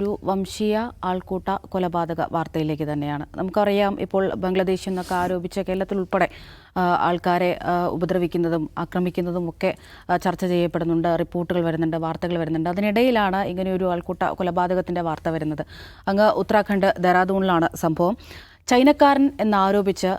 ഒരു വംശീയ ആൾക്കൂട്ട കൊലപാതക വാർത്തയിലേക്ക് തന്നെയാണ്. നമുക്കറിയാം ഇപ്പോൾ ബംഗ്ലാദേശിൽ നിന്നൊക്കെ ആരോപിച്ച കേരളത്തിൽ ഉൾപ്പെടെ ആൾക്കാരെ ഉപദ്രവിക്കുന്നതും ആക്രമിക്കുന്നതും ഒക്കെ ചർച്ച ചെയ്യപ്പെടുന്നുണ്ട്. റിപ്പോർട്ടുകൾ വരുന്നുണ്ട് വാർത്തകൾ വരുന്നുണ്ട്. അതിനിടയിലാണ് ഇങ്ങനെയൊരു ആൾക്കൂട്ട കൊലപാതകത്തിന്റെ വാർത്ത വരുന്നത്. അങ്ങ് ഉത്തരാഖണ്ഡ് ദെറാദൂണിലാണ് സംഭവം. ചൈനക്കാരൻ എന്നാരോപിച്ച്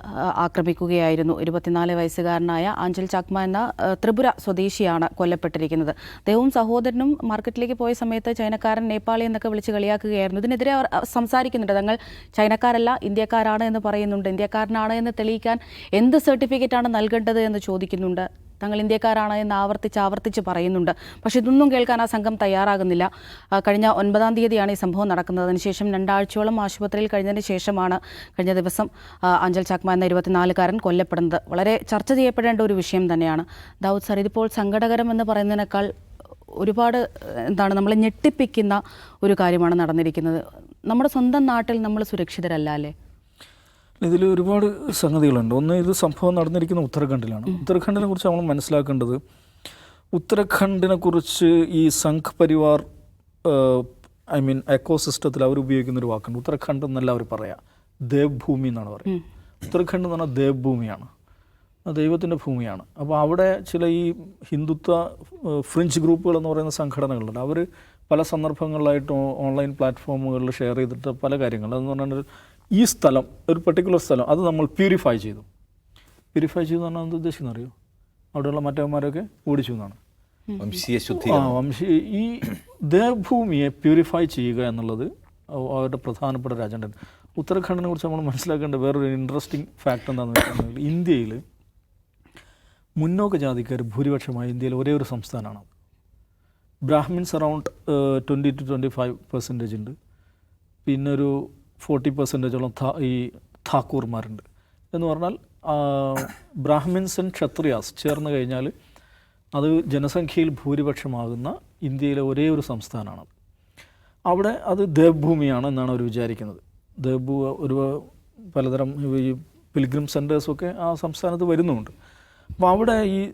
ആക്രമിക്കുകയായിരുന്നു. ഇരുപത്തിനാല് വയസ്സുകാരനായ ആഞ്ചൽ ചക്മ എന്ന ത്രിപുര സ്വദേശിയാണ് കൊല്ലപ്പെട്ടിരിക്കുന്നത്. അദ്ദേഹവും സഹോദരനും മാർക്കറ്റിലേക്ക് പോയ സമയത്ത് ചൈനക്കാരൻ നേപ്പാളി എന്നൊക്കെ വിളിച്ച് കളിയാക്കുകയായിരുന്നു. ഇതിനെതിരെ അവർ സംസാരിക്കുന്നുണ്ട്. തങ്ങൾ ചൈനക്കാരല്ല ഇന്ത്യക്കാരാണ് എന്ന് പറയുന്നുണ്ട്. ഇന്ത്യക്കാരനാണ് എന്ന് തെളിയിക്കാൻ എന്ത് സർട്ടിഫിക്കറ്റാണ് നൽകേണ്ടത് എന്ന് ചോദിക്കുന്നുണ്ട്. തങ്ങൾ ഇന്ത്യക്കാരാണ് എന്ന് ആവർത്തിച്ച് ആവർത്തിച്ച് പറയുന്നുണ്ട്. പക്ഷേ ഇതൊന്നും കേൾക്കാൻ ആ സംഘം തയ്യാറാകുന്നില്ല. കഴിഞ്ഞ ഒൻപതാം തീയതിയാണ് ഈ സംഭവം നടക്കുന്നത്. അതിനുശേഷം രണ്ടാഴ്ചയോളം ആശുപത്രിയിൽ കഴിഞ്ഞതിന് ശേഷമാണ് കഴിഞ്ഞ ദിവസം അഞ്ചൽ ചാക്മ എന്ന ഇരുപത്തിനാലുകാരൻ കൊല്ലപ്പെടുന്നത്. വളരെ ചർച്ച ചെയ്യപ്പെടേണ്ട ഒരു വിഷയം തന്നെയാണ്. ദൗദ് സാർ ഇതിപ്പോൾ സങ്കടകരം എന്ന് പറയുന്നതിനേക്കാൾ ഒരുപാട് എന്താണ് നമ്മളെ ഞെട്ടിപ്പിക്കുന്ന ഒരു കാര്യമാണ് നടന്നിരിക്കുന്നത്. നമ്മുടെ സ്വന്തം നാട്ടിൽ നമ്മൾ സുരക്ഷിതരല്ല അല്ലേ? ഇതിൽ ഒരുപാട് സംഗതികളുണ്ട്. ഒന്ന് ഇത് സംഭവം നടന്നിരിക്കുന്ന ഉത്തരാഖണ്ഡിലാണ്. ഉത്തരാഖണ്ഡിനെ കുറിച്ച് നമ്മൾ മനസ്സിലാക്കേണ്ടത് ഉത്തരാഖണ്ഡിനെ കുറിച്ച് ഈ സംഘ് പരിവാർ ഐ മീൻ എക്കോ സിസ്റ്റത്തിൽ അവർ ഉപയോഗിക്കുന്ന ഒരു വാക്കുണ്ട്. ഉത്തരാഖണ്ഡ് എന്നല്ല അവർ പറയാ. ദേവ്ഭൂമി എന്നാണ് പറയുക. ഉത്തരാഖണ്ഡ് എന്ന് പറഞ്ഞാൽ ദേവ്ഭൂമിയാണ്. ദൈവത്തിന്റെ ഭൂമിയാണ്. അപ്പോൾ അവിടെ ചില ഈ ഹിന്ദുത്വ ഫ്രഞ്ച് ഗ്രൂപ്പുകൾ എന്ന് പറയുന്ന സംഘടനകളുണ്ട്. അവർ പല സന്ദർഭങ്ങളിലായിട്ട് ഓൺലൈൻ പ്ലാറ്റ്ഫോമുകളിൽ ഷെയർ ചെയ്തിട്ട് പല കാര്യങ്ങൾ. അതെന്ന് പറഞ്ഞാൽ ഈ സ്ഥലം ഒരു പെർട്ടിക്കുലർ സ്ഥലം അത് നമ്മൾ പ്യൂരിഫൈ ചെയ്തു. പ്യൂരിഫൈ ചെയ്തു എന്ന് പറഞ്ഞാൽ എന്ത് ഉദ്ദേശിക്കുന്നത് അറിയോ? അവിടെയുള്ള മറ്റവന്മാരൊക്കെ ഓടിച്ചു എന്നാണ്. വംശീയ ശുദ്ധി ആ വംശീയ ഈ ദേവഭൂമിയെ പ്യൂരിഫൈ ചെയ്യുക എന്നുള്ളത് അവരുടെ പ്രധാനപ്പെട്ട ഒരു അജണ്ട ഉത്തരാഖണ്ഡിനെ കുറിച്ച് നമ്മൾ മനസ്സിലാക്കേണ്ട വേറൊരു ഇൻട്രസ്റ്റിംഗ് ഫാക്ട് എന്താണെന്ന് വെച്ചിട്ടുണ്ടെങ്കിൽ ഇന്ത്യയിൽ മുന്നോക്ക ജാതിക്കാർ ഭൂരിപക്ഷമായി ഇന്ത്യയിൽ ഒരേ ഒരു സംസ്ഥാനമാണ്. Brahmins around twenty two twenty five percentage ഉണ്ട്. പിന്നൊരു ഒരു ഫോർട്ടി പെർസെന്റേജോളം ഈ ഠാക്കൂർമാരുണ്ട്. എന്ന് പറഞ്ഞാൽ ബ്രാഹ്മിൻസ് ആൻഡ് ക്ഷത്രിയാസ് ചേർന്ന് കഴിഞ്ഞാൽ അത് ജനസംഖ്യയിൽ ഭൂരിപക്ഷമാകുന്ന ഇന്ത്യയിലെ ഒരേ ഒരു സംസ്ഥാനമാണ്. അവിടെ അത് ദേവ്ഭൂമിയാണ് എന്നാണ് അവർ വിചാരിക്കുന്നത്. ദേവ്ഭൂ ഒരു പലതരം ഈ പിൽഗ്രിം സെന്റേഴ്സൊക്കെ ആ സംസ്ഥാനത്ത് വരുന്നുമുണ്ട്. അപ്പോൾ അവിടെ ഈ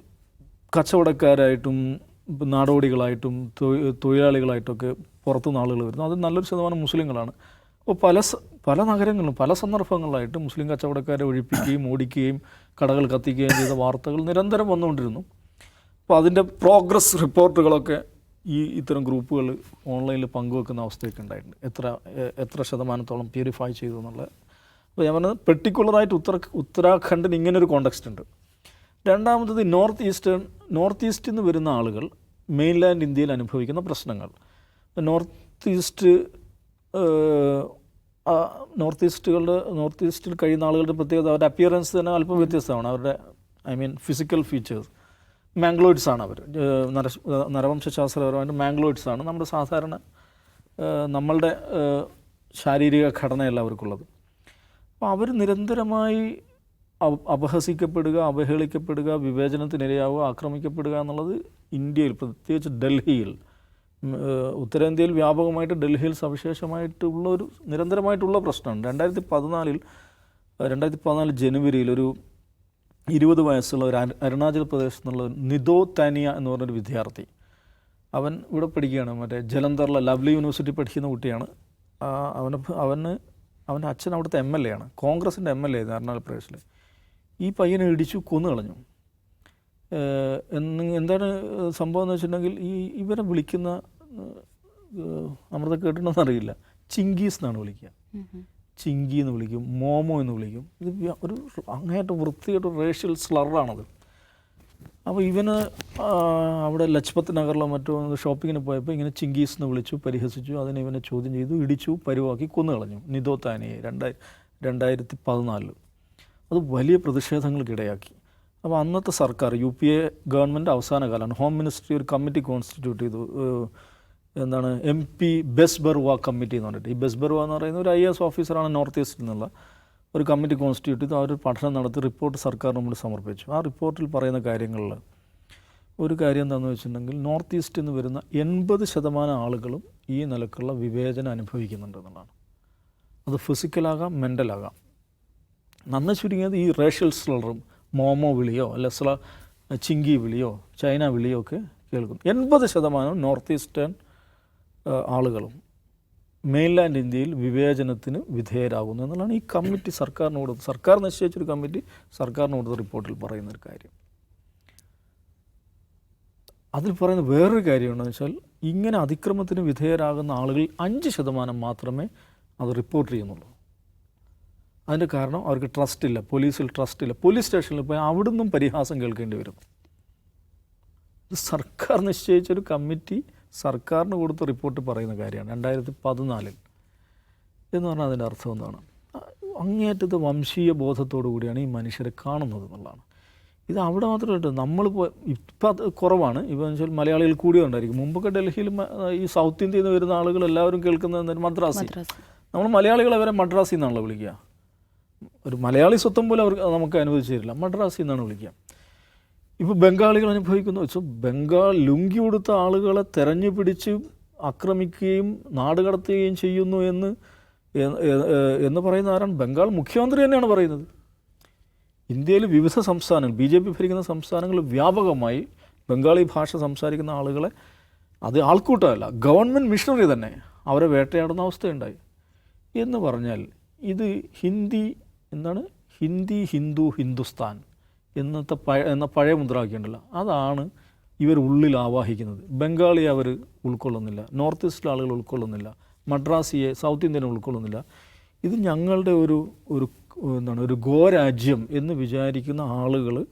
കച്ചവടക്കാരായിട്ടും നാടോടികളായിട്ടും തൊഴി- തൊഴിലാളികളായിട്ടൊക്കെ പുറത്തുനിന്ന് ആളുകൾ വരുന്നു. അത് നല്ലൊരു ശതമാനം മുസ്ലിങ്ങളാണ്. അപ്പോൾ പല പല നഗരങ്ങളിലും പല സന്ദർഭങ്ങളിലായിട്ട് മുസ്ലിം കച്ചവടക്കാരെ ഒഴിപ്പിക്കുകയും ഓടിക്കുകയും കടകൾ കത്തിക്കുകയും ചെയ്ത വാർത്തകൾ നിരന്തരം വന്നുകൊണ്ടിരുന്നു. അപ്പോൾ അതിന്റെ പ്രോഗ്രസ് റിപ്പോർട്ടുകളൊക്കെ ഈ ഇത്തരം ഗ്രൂപ്പുകൾ ഓൺലൈനിൽ പങ്കുവെക്കുന്ന അവസ്ഥയൊക്കെ ഉണ്ടായിട്ടുണ്ട്. എത്ര എത്ര ശതമാനത്തോളം പ്യൂരിഫൈ ചെയ്തു എന്നുള്ള. അപ്പോൾ ഞാൻ പറഞ്ഞത് പെർട്ടിക്കുലറായിട്ട് ഉത്തര ഉത്തരാഖണ്ഡിന് ഇങ്ങനൊരു കോണ്ടക്സ്റ്റ് ഉണ്ട്. രണ്ടാമത്തത് നോർത്ത് ഈസ്റ്റേൺ നോർത്ത് ഈസ്റ്റിൽ നിന്ന് വരുന്ന ആളുകൾ മെയിൻലാൻഡ് ഇന്ത്യയിൽ അനുഭവിക്കുന്ന പ്രശ്നങ്ങൾ. നോർത്ത് ഈസ്റ്റ് നോർത്ത് ഈസ്റ്റുകളുടെ നോർത്ത് ഈസ്റ്റിൽ കഴിയുന്ന ആളുകളുടെ പ്രത്യേകത അവരുടെ അപ്പിയറൻസ് തന്നെ അല്പം വ്യത്യസ്തമാണ്. അവരുടെ I mean physical features mongoloids ആണ് അവർ. നര നരവംശാസ്ത്രപരമായിട്ട് മാംഗ്ലോയിഡ്സ് ആണ് നമ്മുടെ സാധാരണ നമ്മളുടെ ശാരീരിക ഘടനയല്ല അവർക്കുള്ളത്. അപ്പോൾ അവർ നിരന്തരമായി അപ- അപഹസിക്കപ്പെടുക അവഹേളിക്കപ്പെടുക വിവേചനത്തിനിരയാവുക ആക്രമിക്കപ്പെടുക എന്നുള്ളത് ഇന്ത്യയിൽ പ്രത്യേകിച്ച് ഡൽഹിയിൽ ഉത്തരേന്ത്യയിൽ വ്യാപകമായിട്ട് ഡൽഹിയിൽ സവിശേഷമായിട്ടുള്ള ഒരു നിരന്തരമായിട്ടുള്ള പ്രശ്നമാണ് രണ്ടായിരത്തി പതിനാലിൽ രണ്ടായിരത്തി പതിനാല് ജനുവരിയിൽ ഒരു ഇരുപത് വയസ്സുള്ള ഒരു അരു- അരുണാചൽ പ്രദേശ് എന്നുള്ള നിതോ താനിയ എന്ന് പറഞ്ഞൊരു വിദ്യാർത്ഥി. അവൻ ഇവിടെ പഠിക്കുകയാണ്. മറ്റേ ജലന്ധറിലെ ലവ്ലി യൂണിവേഴ്സിറ്റി പഠിക്കുന്ന കുട്ടിയാണ്. അവന് അവന് അവന്റെ അച്ഛൻ അവിടുത്തെ എം എൽ എ ആണ്. കോൺഗ്രസിന്റെ എം എൽ എ ആയിരുന്നു അരുണാചൽ പ്രദേശിൽ ഈ പയ്യനെ ഇടിച്ചു കൊന്നു കളഞ്ഞു എന്താണ് സംഭവം എന്ന് വെച്ചിട്ടുണ്ടെങ്കിൽ ഈ ഇവരെ വിളിക്കുന്ന അമൃത കേട്ടിട്ടുണ്ടെന്ന് അറിയില്ല. ചിങ്കീസ് എന്നാണ് വിളിക്കുക. ചിങ്കി എന്ന് വിളിക്കും മോമോ എന്ന് വിളിക്കും. ഇത് ഒരു അങ്ങേയറ്റം വൃത്തിയായിട്ട് റേഷ്യൽ സ്ലറാണത് അപ്പോൾ ഇവന് അവിടെ ലജ്പത് നഗറിലോ മറ്റോ ഷോപ്പിങ്ങിന് പോയപ്പോൾ ഇങ്ങനെ ചിങ്കീസ് എന്ന് വിളിച്ചു പരിഹസിച്ചു. അതിനെ ഇവനെ ചോദ്യം ചെയ്തു ഇടിച്ചു പരുവാക്കി കൊന്നു കളഞ്ഞു. നിതോ താനിയെ രണ്ടായി രണ്ടായിരത്തി പതിനാലിൽ അത് വലിയ പ്രതിഷേധങ്ങൾക്കിടയാക്കി. അപ്പോൾ അന്നത്തെ സർക്കാർ യു പി എ ഗവൺമെന്റ് അവസാന കാലമാണ്. ഹോം മിനിസ്ട്രി ഒരു കമ്മിറ്റി കോൺസ്റ്റിറ്റ്യൂട്ട് ചെയ്തു. എന്താണ് M P Bezbaruah committee എന്ന് പറഞ്ഞിട്ട്. ഈ ബെസ് ബർവ എന്ന് പറയുന്ന ഒരു ഐ എസ് ഓഫീസറാണ് നോർത്ത് ഈസ്റ്റിൽ നിന്നുള്ള ഒരു കമ്മിറ്റി കോൺസ്റ്റിറ്റ്യൂട്ട് ചെയ്തു അവർ പഠനം നടത്തി റിപ്പോർട്ട് സർക്കാർ നമ്മൾ സമർപ്പിച്ചു. ആ റിപ്പോർട്ടിൽ പറയുന്ന കാര്യങ്ങളിൽ ഒരു കാര്യം എന്താണെന്ന് വെച്ചിട്ടുണ്ടെങ്കിൽ നോർത്ത് ഈസ്റ്റിൽ നിന്ന് വരുന്ന എൺപത് ശതമാനം ആളുകളും ഈ നിലക്കുള്ള വിവേചനം അനുഭവിക്കുന്നുണ്ട് എന്നുള്ളതാണ്. അത് ഫിസിക്കലാകാം മെന്റലാകാം. നന്ന ചുരുങ്ങിയത് ഈ റേഷ്യൽ സ്ലറും മോമോ വിളിയോ അല്ല സ്ല ചിങ്കി വിളിയോ ചൈന വിളിയോ ഒക്കെ കേൾക്കും. എൺപത് ശതമാനം നോർത്ത് ഈസ്റ്റേൺ ആളുകളും മെയിൻലാൻഡ് ഇന്ത്യയിൽ വിവേചനത്തിന് വിധേയരാകുന്നു എന്നുള്ളതാണ് ഈ കമ്മിറ്റി സർക്കാരിനോട് സർക്കാർ നിശ്ചയിച്ചൊരു കമ്മിറ്റി സർക്കാരിനോട് റിപ്പോർട്ടിൽ പറയുന്ന ഒരു കാര്യം. അതിൽ പറയുന്ന വേറൊരു കാര്യമെന്ന് വെച്ചാൽ ഇങ്ങനെ അതിക്രമത്തിന് വിധേയരാകുന്ന ആളുകൾ അഞ്ച് ശതമാനം മാത്രമേ അത് റിപ്പോർട്ട് ചെയ്യുന്നുള്ളൂ. അതിന്റെ കാരണം അവർക്ക് ട്രസ്റ്റ് ഇല്ല പോലീസിൽ ട്രസ്റ്റ് ഇല്ല പോലീസ് സ്റ്റേഷനിൽ പോയി അവിടുന്നും പരിഹാസം കേൾക്കേണ്ടി വരും. സർക്കാർ നിശ്ചയിച്ചൊരു കമ്മിറ്റി സർക്കാരിന് കൊടുത്ത റിപ്പോർട്ട് പറയുന്ന കാര്യമാണ് രണ്ടായിരത്തി പതിനാലിൽ എന്ന് പറഞ്ഞാൽ അതിന്റെ അർത്ഥം എന്താണ്? അങ്ങേയറ്റത്തെ വംശീയ ബോധത്തോടു കൂടിയാണ് ഈ മനുഷ്യരെ കാണുന്നത് എന്നുള്ളതാണ്. ഇത് അവിടെ മാത്രമല്ല നമ്മൾ ഇപ്പം അത് കുറവാണ്. ഇപ്പം വെച്ചാൽ മലയാളികൾ കൂടി ഉണ്ടായിരിക്കും. മുമ്പൊക്കെ ഡൽഹിയിൽ ഈ സൗത്ത് ഇന്ത്യയിൽ നിന്ന് വരുന്ന ആളുകൾ എല്ലാവരും കേൾക്കുന്നത് മദ്രാസി. നമ്മൾ മലയാളികളെ വരെ മദ്രാസിൽ നിന്നാണല്ലോ വിളിക്കുക. ഒരു മലയാളി സ്വത്തം പോലെ അവർക്ക് നമുക്ക് അനുവദിച്ചു തരില്ല മദ്രാസി എന്നാണ് വിളിക്കുക. ഇപ്പോൾ ബംഗാളികൾ അനുഭവിക്കുന്നു. വെച്ചാൽ ബംഗാൾ ലുങ്കി കൊടുത്ത ആളുകളെ തെരഞ്ഞു പിടിച്ച് ആക്രമിക്കുകയും നാടുകടത്തുകയും ചെയ്യുന്നു എന്ന് എന്ന് പറയുന്ന ആരാണ്? ബംഗാൾ മുഖ്യമന്ത്രി തന്നെയാണ് പറയുന്നത്. ഇന്ത്യയിൽ വിവിധ സംസ്ഥാനങ്ങൾ ബി ജെ പി ഭരിക്കുന്ന സംസ്ഥാനങ്ങൾ വ്യാപകമായി ബംഗാളി ഭാഷ സംസാരിക്കുന്ന ആളുകളെ അത് ആൾക്കൂട്ടമല്ല ഗവൺമെന്റ് മിഷണറി തന്നെ അവരെ വേട്ടയാടുന്ന അവസ്ഥയുണ്ടായി. എന്ന് പറഞ്ഞാൽ ഇത് ഹിന്ദി എന്താണ്? ഹിന്ദി ഹിന്ദു ഹിന്ദുസ്ഥാൻ എന്നത്തെ പഴ എന്ന പഴയ മുദ്രാവാക്യമുണ്ടല്ലോ. അതാണ് ഇവർ ഉള്ളിൽ ആവാഹിക്കുന്നത്. ബംഗാളി അവർ ഉൾക്കൊള്ളുന്നില്ല. നോർത്ത് ഈസ്റ്റിലെ ആളുകൾ ഉൾക്കൊള്ളുന്നില്ല. മദ്രാസിയെ സൗത്ത് ഇന്ത്യനെ ഉൾക്കൊള്ളുന്നില്ല. ഇത് ഞങ്ങളുടെ ഒരു ഒരു എന്താണ് ഒരു ഗോരാജ്യം എന്ന് വിചാരിക്കുന്ന ആളുകൾ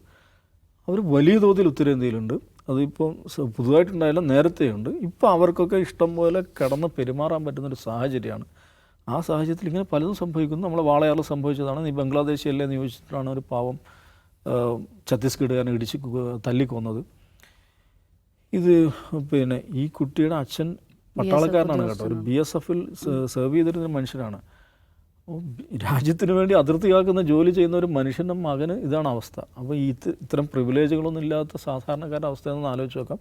അവർ വലിയ തോതിൽ ഉത്തരേന്ത്യയിലുണ്ട്. അതിപ്പോൾ പുതുതായിട്ടുണ്ടായാലും നേരത്തെയുണ്ട്. ഇപ്പോൾ അവർക്കൊക്കെ ഇഷ്ടം പോലെ കിടന്ന് പെരുമാറാൻ പറ്റുന്നൊരു സാഹചര്യമാണ്. ആ സാഹചര്യത്തിൽ ഇങ്ങനെ പലതും സംഭവിക്കുന്നു. നമ്മളെ വാളയാറിൽ സംഭവിച്ചതാണ്. നീ ബംഗ്ലാദേശി അല്ലേ എന്ന് ചോദിച്ചിട്ടാണ് ഒരു പാവം ഛത്തീസ്ഗഡുകാരനെ ഇടിച്ച് തല്ലിക്കൊന്നത്. ഇത് പിന്നെ ഈ കുട്ടിയുടെ അച്ഛൻ പട്ടാളക്കാരനാണ് കേട്ടോ. ഒരു ബി എസ് എഫിൽ സെർവ് ചെയ്തിരുന്ന മനുഷ്യനാണ്. രാജ്യത്തിന് വേണ്ടി അതിർത്തി കാക്കുന്ന ജോലി ചെയ്യുന്ന ഒരു മനുഷ്യന്റെ മകന് ഇതാണ് അവസ്ഥ. അപ്പോൾ ഈ ഇത്- ഇത്തരം പ്രിവിലേജുകളൊന്നും ഇല്ലാത്ത സാധാരണക്കാരുടെ അവസ്ഥയെന്ന് ആലോചിച്ച് നോക്കാം.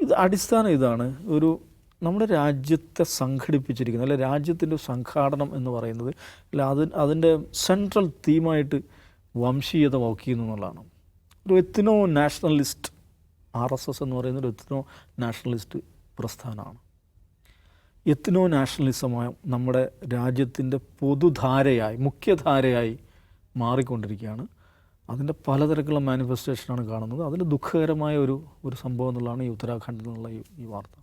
ഇത് അടിസ്ഥാനം ഇതാണ്. ഒരു നമ്മുടെ രാജ്യത്തെ സംഘടിപ്പിച്ചിരിക്കുന്ന അല്ലെ രാജ്യത്തിന്റെ സംഘാടനം എന്ന് പറയുന്നത് അല്ല അത് അതിന്റെ സെൻട്രൽ തീമായിട്ട് വംശീയത വഹിക്കുന്നു എന്നുള്ളതാണ് ഒരു ethno nationalist R S S എന്ന് പറയുന്ന ഒരു എത്തിനോ നാഷണലിസ്റ്റ് പ്രസ്ഥാനമാണ്. എത്തിനോ നാഷണലിസമായ നമ്മുടെ രാജ്യത്തിന്റെ പൊതുധാരയായി മുഖ്യധാരയായി മാറിക്കൊണ്ടിരിക്കുകയാണ്. അതിന്റെ പലതരത്തിലുള്ള മാനിഫെസ്റ്റേഷനാണ് കാണുന്നത്. അതിൽ ദുഃഖകരമായ ഒരു ഒരു സംഭവം എന്നുള്ളതാണ് ഈ ഉത്തരാഖണ്ഡിൽ നിന്നുള്ള ഈ വാർത്ത.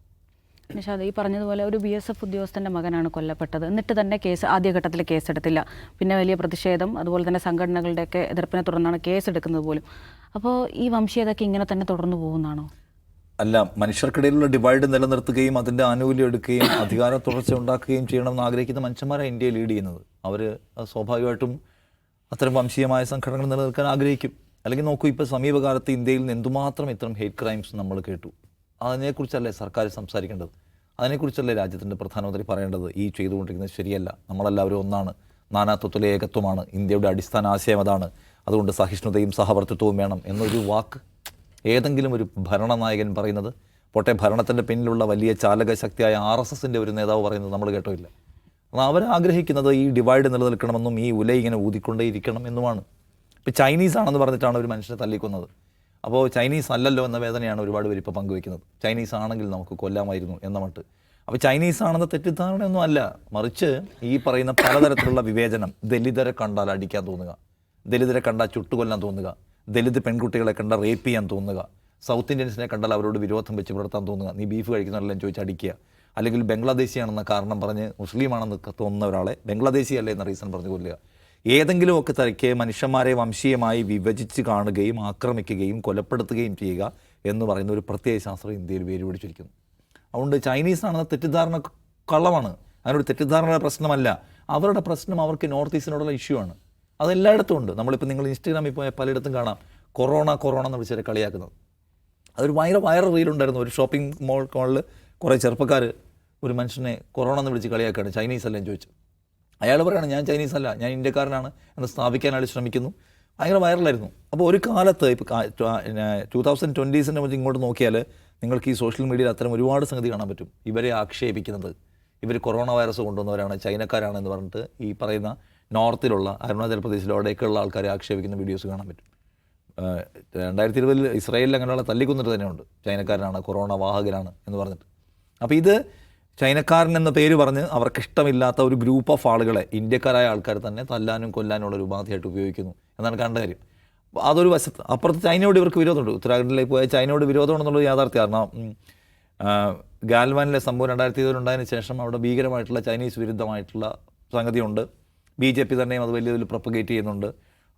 നിഷാദ് ഈ പറഞ്ഞതുപോലെ ഒരു ബി എസ് എഫ് ഉദ്യോഗസ്ഥന്റെ മകനാണ് കൊല്ലപ്പെട്ടത്. എന്നിട്ട് തന്നെ കേസ് ആദ്യഘട്ടത്തിൽ കേസെടുത്തില്ല. പിന്നെ വലിയ പ്രതിഷേധം അതുപോലെ തന്നെ സംഘടനകളുടെയൊക്കെ എതിർപ്പിനെ തുടർന്നാണ് കേസെടുക്കുന്നത് പോലും. അപ്പോൾ ഈ വംശീയതയ്ക്ക് ഇങ്ങനെ തന്നെ തുടർന്നു പോകുന്നതാണോ? അല്ല മനുഷ്യർക്കിടയിലുള്ള ഡിവൈഡ് നിലനിർത്തുകയും അതിന്റെ ആനുകൂല്യം എടുക്കുകയും അധികാര തുടർച്ച ഉണ്ടാക്കുകയും ചെയ്യണമെന്ന് ആഗ്രഹിക്കുന്ന മനുഷ്യന്മാരാണ് ഇന്ത്യയിൽ ലീഡ് ചെയ്യുന്നത്. അവർ സ്വാഭാവികമായിട്ടും അത്തരം വംശീയമായ സംഘടനകൾ നിലനിൽക്കാൻ ആഗ്രഹിക്കും. അല്ലെങ്കിൽ നോക്കൂ ഇപ്പോൾ സമീപകാലത്ത് ഇന്ത്യയിൽ നിന്ന് എന്തുമാത്രം ഇത്തരം ഹേറ്റ് ക്രൈംസ് നമ്മൾ കേട്ടു. അതിനെക്കുറിച്ചല്ലേ സർക്കാർ സംസാരിക്കേണ്ടത്? അതിനെക്കുറിച്ചല്ലേ രാജ്യത്തിന്റെ പ്രധാനമന്ത്രി പറയേണ്ടത്? ഈ ചെയ്തുകൊണ്ടിരിക്കുന്നത് ശരിയല്ല. നമ്മളെല്ലാവരും ഒന്നാണ്. നാനാത്വത്തിലെ ഏകത്വമാണ്. ഇന്ത്യയുടെ അടിസ്ഥാന ആശയം അതാണ്. അതുകൊണ്ട് സഹിഷ്ണുതയും സഹവർത്തിത്വവും വേണം എന്നൊരു വാക്ക് ഏതെങ്കിലും ഒരു ഭരണനായകൻ പറയുന്നത് പോട്ടെ ഭരണത്തിന്റെ പിന്നിലുള്ള വലിയ ചാലക ശക്തിയായ ആർ എസ് എസിന്റെ ഒരു നേതാവ് പറയുന്നത് നമ്മൾ കേട്ടോ ഇല്ല അപ്പോൾ അവർ ആഗ്രഹിക്കുന്നത് ഈ ഡിവൈഡ് നിലനിൽക്കണമെന്നും ഈ ഉല ഇങ്ങനെ ഊതിക്കൊണ്ടേയിരിക്കണം എന്നുമാണ്. ഇപ്പോൾ ചൈനീസ് ആണെന്ന് പറഞ്ഞിട്ടാണ് ഒരു മനുഷ്യനെ തല്ലിക്കൊന്നത്. അപ്പോൾ ചൈനീസ് അല്ലല്ലോ എന്ന വേദനയാണ് ഒരുപാട് പേര് ഇപ്പോൾ പങ്കുവെക്കുന്നത് ചൈനീസ് ആണെങ്കിൽ നമുക്ക് കൊല്ലാമായിരുന്നു എന്ന മട്ട്. അപ്പോൾ ചൈനീസ് ആണെന്ന തെറ്റിദ്ധാരണയൊന്നും അല്ല. മറിച്ച് ഈ പറയുന്ന പലതരത്തിലുള്ള വിവേചനം ദലിതരെ കണ്ടാൽ അടിക്കാൻ തോന്നുക. ദലിതരെ കണ്ടാൽ ചുട്ടുകൊല്ലാൻ തോന്നുക. ദലിത് പെൺകുട്ടികളെ കണ്ടാൽ റേപ്പ് ചെയ്യാൻ തോന്നുക. സൗത്ത് ഇന്ത്യൻസിനെ കണ്ടാൽ അവരോട് വിരോധം വെച്ച് പുലർത്താൻ തോന്നുക. നീ ബീഫ് കഴിക്കുന്നവരെല്ലാം ചോദിച്ച് അടിക്കുക. അല്ലെങ്കിൽ ബംഗ്ലാദേശിയാണെന്ന കാരണം പറഞ്ഞ് മുസ്ലിമാണെന്ന് തോന്നുന്ന ഒരാളെ ബംഗ്ലാദേശിയല്ലേ എന്ന റീസൺ പറഞ്ഞ് കൊല്ലുക. ഏതെങ്കിലുമൊക്കെ തരയ്ക്ക് മനുഷ്യന്മാരെ വംശീയമായി വിഭജിച്ച് കാണുകയും ആക്രമിക്കുകയും കൊലപ്പെടുത്തുകയും ചെയ്യുക എന്ന് പറയുന്ന ഒരു പ്രത്യേക ശാസ്ത്രം ഇന്ത്യയിൽ വേരുപിടിച്ചിരിക്കുന്നു അതുകൊണ്ട് ചൈനീസ് ആണെന്ന തെറ്റിദ്ധാരണ കള്ളമാണ്. അതിനൊരു തെറ്റിദ്ധാരണയുടെ പ്രശ്നമല്ല. അവരുടെ പ്രശ്നം അവർക്ക് നോർത്ത് ഈസ്റ്റിനോടുള്ള ഇഷ്യൂ ആണ്. അതെല്ലായിടത്തും ഉണ്ട്. നമ്മളിപ്പോൾ നിങ്ങൾ ഇൻസ്റ്റാഗ്രാമിൽ പോയാൽ പലയിടത്തും കാണാം. കൊറോണ കൊറോണ എന്ന് വിളിച്ചവരെ കളിയാക്കുന്നത്. അതൊരു ഭയങ്കര വൈറൽ റീലുണ്ടായിരുന്നു ഒരു ഷോപ്പിംഗ് മോൾ മോളിൽ കുറേ ചെറുപ്പക്കാർ ഒരു മനുഷ്യനെ കൊറോണ എന്ന് വിളിച്ച് കളിയാക്കുകയാണ്. ചൈനീസ് അല്ലേ ചോദിച്ചു. അയാൾ പറയുകയാണ് ഞാൻ ചൈനീസ് അല്ല ഞാൻ ഇന്ത്യക്കാരനാണ് എന്ന് സ്ഥാപിക്കാൻ അയാൾ ശ്രമിക്കുന്നു. ഭയങ്കര വൈറലായിരുന്നു. അപ്പോൾ ഒരു കാലത്ത് ഇപ്പോൾ ടൂ തൗസൻഡ് ട്വന്റീസിന്റെ മുമ്പ് ഇങ്ങോട്ട് നോക്കിയാൽ നിങ്ങൾക്ക് ഈ സോഷ്യൽ മീഡിയയിൽ അത്തരം ഒരുപാട് സംഗതി കാണാൻ പറ്റും. ഇവരെ ആക്ഷേപിക്കുന്നത് ഇവർ കൊറോണ വൈറസ് കൊണ്ടുവന്നവരാണ് ചൈനക്കാരാണെന്ന് പറഞ്ഞിട്ട് ഈ പറയുന്ന നോർത്തിലുള്ള അരുണാചൽ പ്രദേശിലോ അവിടെയൊക്കെയുള്ള ആൾക്കാരെ ആക്ഷേപിക്കുന്ന വീഡിയോസ് കാണാൻ പറ്റും. രണ്ടായിരത്തി ഇരുപതിൽ ഇസ്രായേലിൽ അങ്ങനെയുള്ള തല്ലിക്കുന്നിട്ട് തന്നെയുണ്ട്. ചൈനക്കാരനാണ് കൊറോണ വാഹകനാണ് എന്ന് പറഞ്ഞിട്ട്. അപ്പോൾ ഇത് ചൈനക്കാരൻ എന്ന പേര് പറഞ്ഞ് അവർക്ക് ഇഷ്ടമില്ലാത്ത ഒരു ഗ്രൂപ്പ് ഓഫ് ആളുകളെ ഇന്ത്യക്കാരായ ആൾക്കാർ തന്നെ തല്ലാനും കൊല്ലാനും ഉള്ള ഒരു ഉപാധിയായിട്ട് ഉപയോഗിക്കുന്നു. എന്നാണ് കണ്ട കാര്യം. അതൊരു വശത്ത് അപ്പുറത്ത് ചൈനയോട് ഇവർക്ക് വിരോധമുണ്ട്. ഉത്തരാഖണ്ഡിലേക്ക് പോയ ചൈനയോട് വിരോധമുണ്ടെന്നുള്ളത് യാഥാർത്ഥ്യം. കാരണം ഗാൽവാനിലെ സംഭവം രണ്ടായിരത്തി ഇരുപതിലുണ്ടായതിനു ശേഷം അവിടെ ഭീകരമായിട്ടുള്ള ചൈനീസ് വിരുദ്ധമായിട്ടുള്ള സംഗതിയുണ്ട്. ബി ജെ പി തന്നെയും അത് വലിയ തോതിൽ പ്രൊപ്പഗേറ്റ് ചെയ്യുന്നുണ്ട്.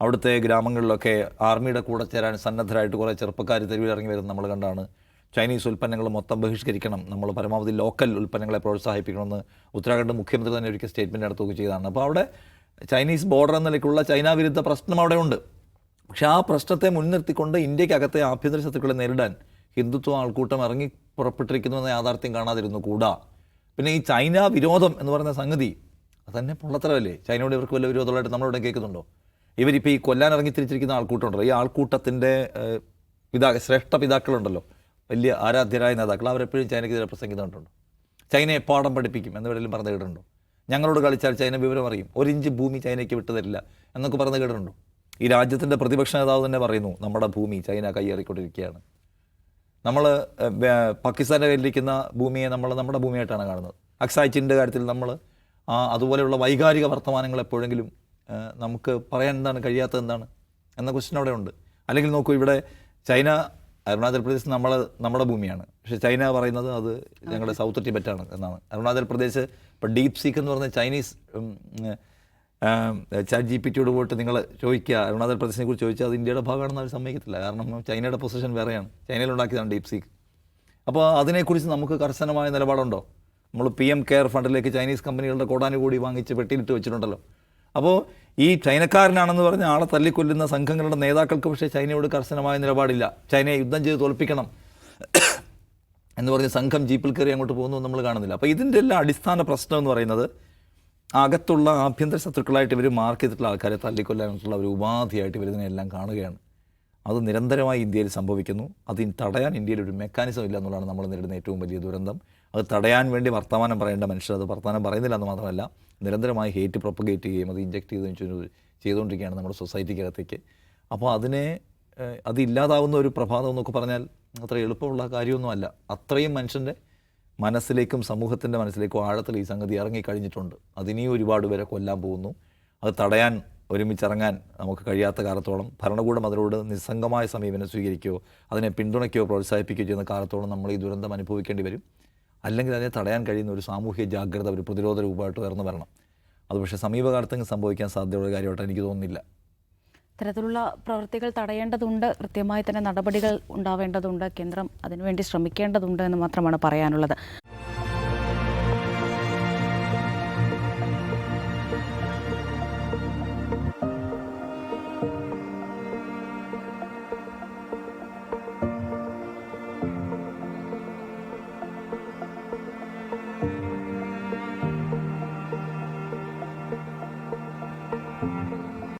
അവിടുത്തെ ഗ്രാമങ്ങളിലൊക്കെ ആർമിയുടെ കൂടെ ചേരാൻ സന്നദ്ധരായിട്ട് കുറേ ചെറുപ്പക്കാർ തെരുവിലിറങ്ങി വരുന്നത് നമ്മൾ കണ്ടാണ്. ചൈനീസ് ഉൽപ്പന്നങ്ങൾ മൊത്തം ബഹിഷ്കരിക്കണം. നമ്മൾ പരമാവധി ലോക്കൽ ഉൽപ്പന്നങ്ങളെ പ്രോത്സാഹിപ്പിക്കണമെന്ന് ഉത്തരാഖണ്ഡ് മുഖ്യമന്ത്രി തന്നെ ഒരിക്കൽ സ്റ്റേറ്റ്മെന്റ് നടത്തുകയൊക്കെ ചെയ്തതാണ്. അപ്പോൾ അവിടെ ചൈനീസ് ബോർഡർ എന്ന നിലയ്ക്കുള്ള ചൈന വിരുദ്ധ പ്രശ്നം അവിടെ ഉണ്ട്. പക്ഷെ ആ പ്രശ്നത്തെ മുൻനിർത്തിക്കൊണ്ട് ഇന്ത്യക്കകത്തെ ആഭ്യന്തര ശത്രുക്കളെ നേരിടാൻ ഹിന്ദുത്വ ആൾക്കൂട്ടം ഇറങ്ങി പുറപ്പെട്ടിരിക്കുന്നു എന്ന യാഥാർത്ഥ്യം കാണാതിരുന്നു കൂടാ. പിന്നെ ഈ ചൈന വിരോധം എന്ന് പറയുന്ന സംഗതി അതന്നെ പൊള്ളത്തരമല്ലേ? ചൈനയോട് ഇവർക്ക് വല്ല വിരോധമുള്ളതായിട്ട് നമ്മളിവിടെ കേൾക്കുന്നുണ്ടോ? ഇവരിപ്പോൾ ഈ കൊല്ലാൻ ഇറങ്ങി തിരിച്ചിരിക്കുന്ന ആൾക്കൂട്ടമുണ്ടല്ലോ. ഈ ആൾക്കൂട്ടത്തിന്റെ പിതാ ശ്രേഷ്ഠ പിതാക്കളുണ്ടല്ലോ. വലിയ ആരാധ്യരായ നേതാക്കൾ അവരെപ്പോഴും ചൈനയ്ക്കെതിരെ പ്രസംഗിക്കുന്നുണ്ടോ? ചൈനയെ പാഠം പഠിപ്പിക്കും എന്ന് എവിടെയെങ്കിലും പറഞ്ഞു കേട്ടിട്ടുണ്ടോ? ഞങ്ങളോട് കളിച്ചാൽ ചൈന വിവരം അറിയും. ഒരു ഇഞ്ച് ഭൂമി ചൈനയ്ക്ക് വിട്ടുതരില്ല എന്നൊക്കെ പറഞ്ഞു കേട്ടിട്ടുണ്ടോ? ഈ രാജ്യത്തിന്റെ പ്രതിപക്ഷ നേതാവ് തന്നെ പറയുന്നു നമ്മുടെ ഭൂമി ചൈന കൈയേറിക്കൊണ്ടിരിക്കുകയാണ്. നമ്മൾ പാകിസ്ഥാനെ കയ്യിലിരിക്കുന്ന ഭൂമിയെ നമ്മൾ നമ്മുടെ ഭൂമിയായിട്ടാണ് കാണുന്നത്. അക്സായിച്ചിന്റെ കാര്യത്തിൽ നമ്മൾ ആ അതുപോലെയുള്ള വൈകാരിക വർത്തമാനങ്ങൾ എപ്പോഴെങ്കിലും നമുക്ക് പറയാൻ എന്താണ് കഴിയാത്തത് എന്താണ് എന്ന ക്വസ്റ്റ്യൻ അവിടെ ഉണ്ട്. അല്ലെങ്കിൽ നോക്കൂ ഇവിടെ ചൈന അരുണാചൽ പ്രദേശ് നമ്മൾ നമ്മുടെ ഭൂമിയാണ്. പക്ഷെ ചൈന പറയുന്നത് അത് ഞങ്ങളുടെ സൗത്ത് ടിബറ്റാണ് എന്നാണ്. അരുണാചൽ പ്രദേശ് ഇപ്പോൾ ഡീപ് സീക്ക് എന്ന് പറഞ്ഞ ചൈനീസ് ചാറ്റ് ജി പി ടിയോട് പോയിട്ട് നിങ്ങൾ ചോദിക്കുക അരുണാചൽ പ്രദേശിനെ കുറിച്ച് ചോദിച്ചാൽ അത് ഇന്ത്യയുടെ ഭാഗമാണെന്ന് അവർ സമ്മതിക്കത്തില്ല. കാരണം ചൈനയുടെ പൊസിഷൻ വേറെയാണ്. ചൈനയിൽ ഉണ്ടാക്കിയതാണ് ഡീപ് സീക്ക്. അപ്പോൾ അതിനെക്കുറിച്ച് നമുക്ക് കർശനമായ നിലപാടുണ്ടോ? നമ്മൾ പി എം കെയർ ഫണ്ടിലേക്ക് ചൈനീസ് കമ്പനികളുടെ കോടാനുകൂടി വാങ്ങിച്ച് പെട്ടിയിലിട്ട് വെച്ചിട്ടുണ്ടല്ലോ. അപ്പോൾ ഈ ചൈനക്കാരനാണെന്ന് പറഞ്ഞ് ആളെ തല്ലിക്കൊല്ലുന്ന സംഘങ്ങളുടെ നേതാക്കൾക്ക് പക്ഷേ ചൈനയോട് കർശനമായ നിലപാടില്ല. ചൈനയെ യുദ്ധം ചെയ്ത് തോൽപ്പിക്കണം എന്ന് പറഞ്ഞ് സംഘം ജീപ്പിൽ കയറി അങ്ങോട്ട് പോകുന്നു നമ്മൾ കാണുന്നില്ല. അപ്പോൾ ഇതിന്റെ എല്ലാം അടിസ്ഥാന പ്രശ്നം എന്ന് പറയുന്നത് അകത്തുള്ള ആഭ്യന്തര ശത്രുക്കളായിട്ട് ഇവർ മാർക്ക് ചെയ്തിട്ടുള്ള ആൾക്കാരെ തല്ലിക്കൊല്ലാനുള്ള ഒരു ഉപാധിയായിട്ട് ഇവരിതിനെല്ലാം കാണുകയാണ്. അത് നിരന്തരമായി ഇന്ത്യയിൽ സംഭവിക്കുന്നു. അതിന് തടയാൻ ഇന്ത്യയിൽ ഒരു മെക്കാനിസം ഇല്ല എന്നുള്ളതാണ് നമ്മൾ നേരിടുന്ന ഏറ്റവും വലിയ ദുരന്തം. അത് തടയാൻ വേണ്ടി വർത്തമാനം പറയേണ്ട മനുഷ്യർ അത് വർത്തമാനം പറയുന്നില്ല എന്ന് മാത്രമല്ല നിരന്തരമായി ഹേറ്റ് പ്രൊപ്പഗേറ്റ് ചെയ്യുകയും അത് ഇഞ്ചെക്ട് ചെയ്ത് ചെയ്തുകൊണ്ടിരിക്കുകയാണ് നമ്മുടെ സൊസൈറ്റിക്കകത്തേക്ക് അപ്പോൾ അതിനെ അതില്ലാതാവുന്ന ഒരു പ്രഭാതം എന്നൊക്കെ പറഞ്ഞാൽ അത്ര എളുപ്പമുള്ള കാര്യമൊന്നുമല്ല അത്രയും മനുഷ്യന്റെ മനസ്സിലേക്കും സമൂഹത്തിന്റെ മനസ്സിലേക്കും ആഴത്തിൽ ഈ സംഗതി ഇറങ്ങിക്കഴിഞ്ഞിട്ടുണ്ട് അതിനെയും ഒരുപാട് പേരെ കൊല്ലാൻ പോകുന്നു. അത് തടയാൻ ഒരുമിച്ചിറങ്ങാൻ നമുക്ക് കഴിയാത്ത കാലത്തോളം ഭരണകൂടം അതിനോട് നിസ്സംഗമായ സമീപനം സ്വീകരിക്കുകയോ അതിനെ പിന്തുണയ്ക്കുകയോ പ്രോത്സാഹിപ്പിക്കുകയോ ചെയ്യുന്ന കാലത്തോളം നമ്മൾ ഈ ദുരന്തം അനുഭവിക്കേണ്ടി വരും. അല്ലെങ്കിൽ അതിനെ തടയാൻ കഴിയുന്ന ഒരു സാമൂഹ്യ ജാഗ്രത ഒരു പ്രതിരോധ രൂപമായിട്ട് ഉയർന്നു വരണം. അത് പക്ഷേ സമീപകാലത്തെങ്കിലും സംഭവിക്കാൻ സാധ്യതയുള്ള കാര്യമായിട്ട് എനിക്ക് തോന്നുന്നില്ല. ഇത്തരത്തിലുള്ള പ്രവൃത്തികൾ തടയേണ്ടതുണ്ട് കൃത്യമായി തന്നെ നടപടികൾ ഉണ്ടാവേണ്ടതുണ്ട് കേന്ദ്രം അതിനുവേണ്ടി ശ്രമിക്കേണ്ടതുണ്ട് എന്ന് മാത്രമാണ് പറയാനുള്ളത്.